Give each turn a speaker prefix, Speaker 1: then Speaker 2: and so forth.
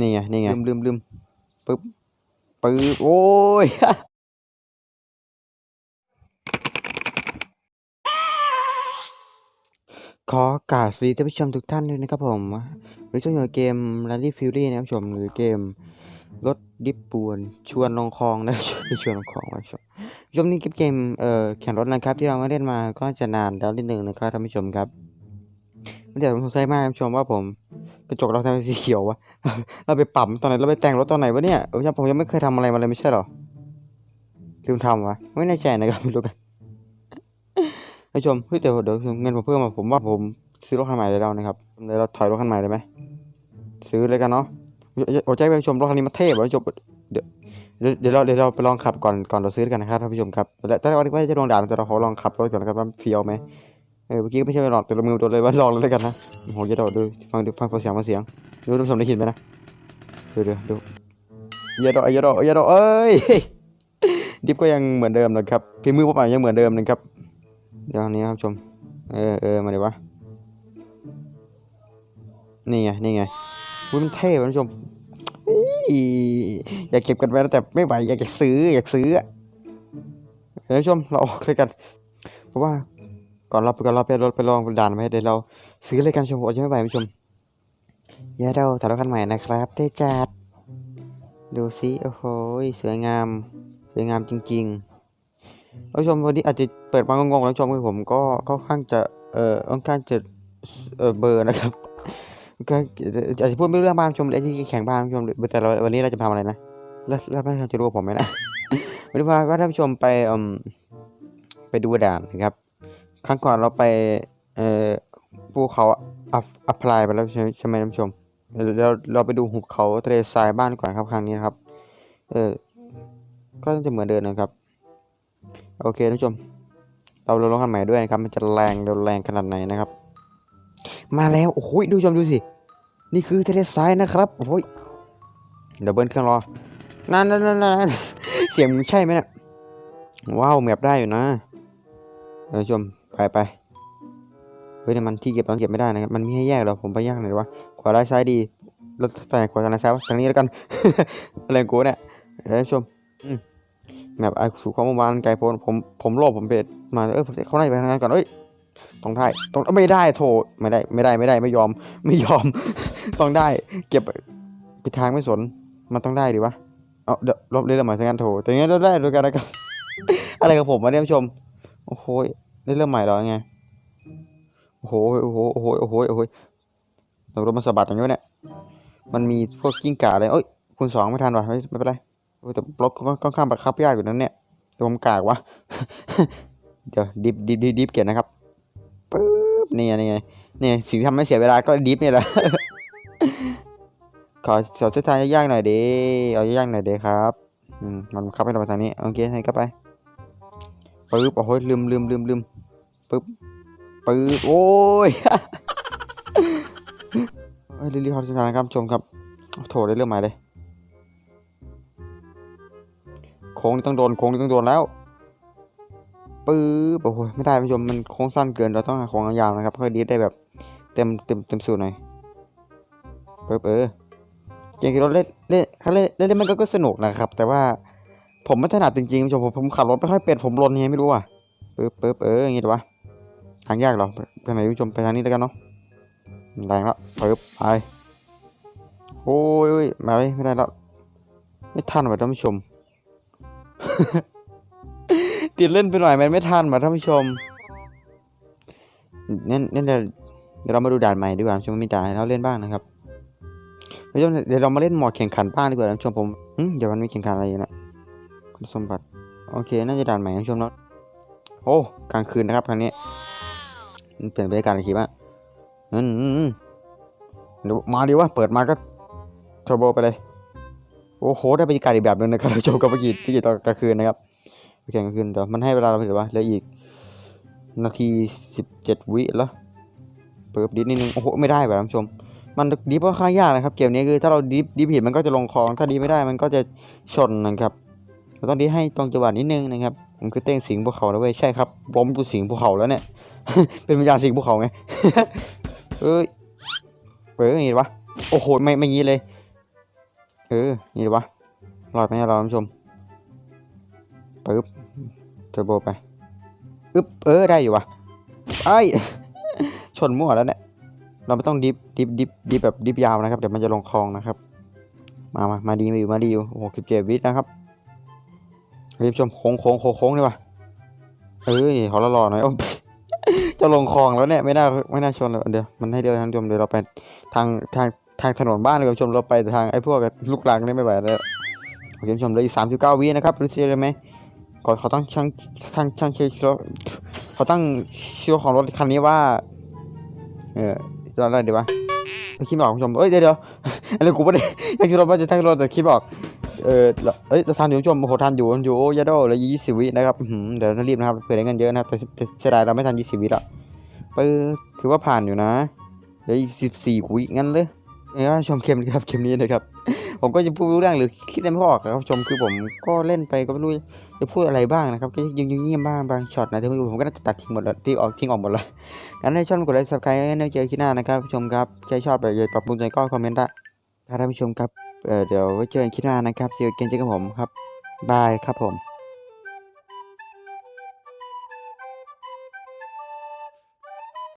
Speaker 1: นี่ไง นี่ไงลืมลืมลืมปึ๊บปึ๊บโอ้ยขอกราบสวัสดีท่านผู้ชมทุกท่านด้วยนะครับผมวันนี้จะอยู่ในเกม Rally Fury นะครับผู้ชมหรือเกมรถดิบปูนชวนลงคลองนะไม่ชวนลงคลองนะผู้ชมผู้ชมนี่เกมเอ่อแข่งรถนะครับ ที่เราไม่เล่นมาก็จะนานแล้วนิดนึงนะครับท่านผู้ชมครับไม่แต่ผมสงสัยมากท่านผู้ชมว่าผม กระจกเราทำไมสีเขียววะ เราไปปรับตอนไหนเราไปแต่งรถตอนไหนวะเนี่ยผมยังผมยังไม่เคยทำอะไรมาเลยไม่ใช่หรอลืมทำวะไม่แน่ใจนะครับไม่รู้กันท่านผู้ชมเฮ้ยเดี๋ยวเดี๋ยวเงินผมเพิ่มมาผมว่าผมซื้อรถคันใหม่เลยแล้วนะครับเดี๋ยวเราถอยรถคันใหม่เลยไหมซื้อเลยกันเนาะโอ้ใจไปชมรถคันนี้มาเท่ว่ะผู้ชมเดี๋ยวเดี๋ยวเราเดี๋ยวเราไปลองขับก่อนก่อนเราซื้อกันนะครับท่านผู้ชมครับแต่แต่ว่าจะลองด่าแต่เราขอลองขับรถก่อนนะครับว่าเฟียวไหม เออเมื่อกี้ก็ไม่ใช่ลองแต่เรามือตัวเลยว่าลองเลยกันนะโอ้โหจะโดดดูฟังดูฟังเสียงฟังเสียงดูท่านผู้ชมได้ยินไหมนะดูดูดูอย่าโดดอย่าโดดอย่าโดดเอ้ยดิฟก็ยังเหมือนเดิมนะครับฝีมือผมยังเหมือนเดิมนะครับเดี๋ยวนี้ครับชมเออเออมาดีวะนี่ไงนี่ไงอุ้ยมันเท่ท่านผู้ชมอยากเก็บกันไว้แต่ไม่ไหวอยากจะซื้ออยากซื้อเดี๋ยวท่านผู้ชมเราออกเลยกันเพราะว่า ก่อนเราก่อนเราไปรถไปลองด่านไหมเดี๋ยวเราซื้อเลยกันชมผมจะไม่ไหวท่านผู้ชมเดี๋ยวเราถ่ายรถคันใหม่นะครับเท่จัด ดูสิโอ้โหสวยงามสวยงามจริงๆผู้ชมวันนี้อาจจะเปิดมางงๆแล้วชมคือผมก็ค่อนข้างจะเอ่อค่อนข้างจะเอ่อเบอร์นะครับก็อาจจะพูดไม่เรื่องบ้างชมไอ้ที่แข่งบ้างชมแต่เราวันนี้เราจะทำอะไรนะแล้วแล้วท่านผู้ชมจะรู้ผมไหมนะวันนี้พาท่านผู้ชมไปอืมไปดูด่านนะครับ ครั้งก่อนเราไปเอ่อภูเขาอัพอัพลายไปแล้วใช่ไหมท่านผู้ชมเราเราไปดูหุบเขาทะเลทรายบ้านก่อนครับครั้งนี้นะครับ เออก็จะเหมือนเดิมนะครับ โอเคท่านผู้ชม เราลงกันใหม่ด้วยนะครับ มันจะแรงเร็วแรงขนาดไหนนะครับ มาแล้วโอ้โหดูชมดูสิ นี่คือทะเลทรายนะครับโอ้โหเดี๋ยวเบิ้ลเครื่องรอนั่นนั่นนั่นนานเสียงมันใช่ไหมเนะว้าวแมปได้อยู่นะ เดี๋ยวชมไปไปเฮ้ยแต่มันที่เก็บตอนเก็บไม่ได้นะครับ มันมีให้แยกเหรอผมไปแยกหน่อยวะขวาได้ซ้ายดีแล้วใส่ขวาซ้ายซ้ายวะทางนี้แล้วกันอะไรของกูเนี่ยเดี๋ยวท่านผู้ชมแมปไอสู่ความวานไกลโพนผมผมโลภผมเป็ดมาเออผมเขาไล่ไปทางนั้นก่อนเอ้ยต้องได้ต้องไม่ได้โถไม่ได้ไม่ได้ไม่ได้ไม่ยอมไม่ยอม ต้องได้ เก็บปิดทางไม่สน มันต้องได้ดิวะเอาเดี๋ยวลบเรื่องหม่ทางนั้นโถแต่งั้นเราได้ด้วยกันนะครับอะไรกับผมวะเนี่ยผู้ชม โอ้โหได้เริ่มใหม่เหรอไง โอ้โห โอ้โห โอ้โห โอ้โห โอ้โหเรารถมาสะบัดอย่างนี้เนี่ย มันมีพวกกิ้งก่าอะไรเอ้ย คุณสองไม่ทันว่ะไม่ไม่เป็นไรแต่รถก็ค่อนข้างบังคับยากอยู่นั้นเนี่ยเดี๋ยวผมกากวะ เดี๋ยวดิฟดิฟดิฟดิฟเกียรนะครับปึ๊บนี่ไงนี่ไงนี่สิ่งที่ทำให้เสียเวลาก็ดิฟเนี่ยแหละ ขอสอเส้นทางยากๆหน่อยดิเอายากๆหน่อยดิครับ อืม มันบังคับให้เราไปทางนี้ โอเคให้ก็ไป ปึ๊บโอ้โหลืมลืมลืมลืมปึ๊บปึ๊บโอ้ยเฮ้ยรีบๆขอเส้นทางนะครับชมครับโถได้เรื่องใหม่เลยโค้งนี่ต้องโดนโค้งนี่ต้องโดนแล้วปื๊บโอ้โหไม่ได้ผู้ชมมันโค้งสั้นเกินเราต้องหาโค้งยาวนะครับค่อยดีได้แบบเต็มเต็มเต็มสูตรหน่อยปึ๊บเออเกมขี่รถเล่นเล่นเขาเล่นเล่นเล่นมันก็สนุกนะครับ แต่ว่า ผมไม่ถนัดจริงๆผู้ชมผมผมขับรถไม่ค่อยเป็นผมลนไงไม่รู้อะปึ๊บปึ๊บเอออย่างงี้ดีวะทางยากเหรอไปไหนผู้ชมไปทางนี้แล้วกันเนาะแรงแล้วปึ๊บไปโอ้ยมาเลยไม่ได้แล้วไม่ทันว่ะท่านผู้ชม ติดเล่นไปหน่อยมันไม่ทันมาท่านผู้ชมนั่นนั่นเดี๋ยวเรามาดูด่านใหม่ดีกว่าท่านผู้ชมมีด่านให้เราเล่นบ้างนะครับท่านผู้ชมเดี๋ยวเรามาเล่นหมอดแข่งขันบ้างดีกว่าท่านผู้ชมผมเดี๋ยวมันมีแข่งขันอะไรอยู่นะ คุณสมบัติ โอเค น่าจะด่านใหม่ท่านผู้ชมนาะโอ้กลางคืนนะครับครั้งนี้มันเปลี่ยนบรรยากาศเลยคิดว่าอืมอืมอืมเดี๋ยวมาดีวะเปิดมาก็เทอร์โบไปเลย โอ้โห ได้บรรยากาศอีกแบบหนึงนะครับท่านชมกับเมื่อกี้ที่กี่ตอนกลางคืนนะครับแข่งกลางคืนเดี๋ยวมันให้เวลาเราเห็นว่าเหลืออีก นาทีสิบเจ็ดวิแล้วเปิดดิฟนิดนึงโอ้โหไม่ได้แบบท่านผู้ชม มันดิฟค่อนข้างยากนะครับเกมนี้คือถ้าเราดิฟดิฟผิดมันก็จะลงคลอง ถ้าดิฟไม่ได้มันก็จะชนนะครับ ต้องดิฟให้ตรงจังหวะนิดนึงนะครับผมคือเต้งสิงภูเขานะเว้ยใช่ครับล้มกูสิงภูเขาแล้วเนี่ย เป็นวิญญาณสิงภูเขาไงเอ้ยเอ้ยอย่างงี้วะโอ้โหไม่ไม่งี้เลย เออนี่วะรอดไหมเราท่านผู้ชมปึ๊บเทอร์โบไปอึ๊บเออได้อยู่วะไอ้ชนมั่วแล้วเนี่ยเราไม่ต้องดิฟดิฟดิฟดิฟแบบดิฟยาวนะครับเดี๋ยวมันจะลงคลองนะครับ มามามาดีมาอยู่มาดีอยู่โอ้โหสิบเจ็ดวินะครับ เฮ้ยผู้ชมโค้งโค้งโค้งโค้งดีกวะเอ้ยขอรอหน่อยโอ้จะลงคลองแล้วเนี่ยไม่น่าไม่น่าชนเลยเดี๋ยวมันให้เดียวท่านผู้ชมเดี๋ยวเราไปทางทางทางถนนบ้านเลยคุณผู้ชมเราไปทางไอ้พวกลูกหลังนี่ไม่ไหวแล้วโอเคคุณผู้ชมเหลยอีกสามสิบเก้าวินะครับรู้สึกเลยไหมก่อนเขาตั้งช่างช่างช่างเช็ครถเขาตั้งชื่อของรถคันนี้ว่า เอออะไรดีวะคิดไม่อกคุณผู้ชมเอ้ยเดี๋ยวเดี๋ยวอะไรกูไม่ได้ยังคิดรถว่าจะตั้งรถแต่คิดไม่ออก เออแล้เอ้ยเราทันอยู่ชมโอ้โหทันอยู่อยู่โอยาโดเหลยยี่สิบวินะครับเดี๋ยวต้องรีบนะครับเผื่อได้เงินเยอะนะครับแต่เสียดายเราไม่ทันยี่สิบวิละไปถือว่าผ่านอยู่นะเหลืออีกสิบสี่วิงั้นเลยเนี่ยชมเกมนี้ครับเกมนี้นะครับ ผมก็จะพูดรู้เรื่องหรือคิดอะไรไม่ออกนะครับชมคือผมก็เล่นไปก็ไม่รู้จะพูดอะไรบ้างนะครับก็ยังเงียบบ้างบางช็อตนะที่ผมก็น่าจะตัดทิ้งหมดแล้วที่ออกทิ้งออกหมดแล้วงั้นให้ช่องกดไลค์ซับสไครต์ให้เจอคลิปหน้านะครับผู้ชมครับใครชอบแบบอยากปรับปรุงใจก็คอมเมนต์ได้ครับท่านผู้ชมครับ เดี๋ยวไว้เจอกันคลิปหน้านะครับเจอกันเจอกันผมครับบายครับผม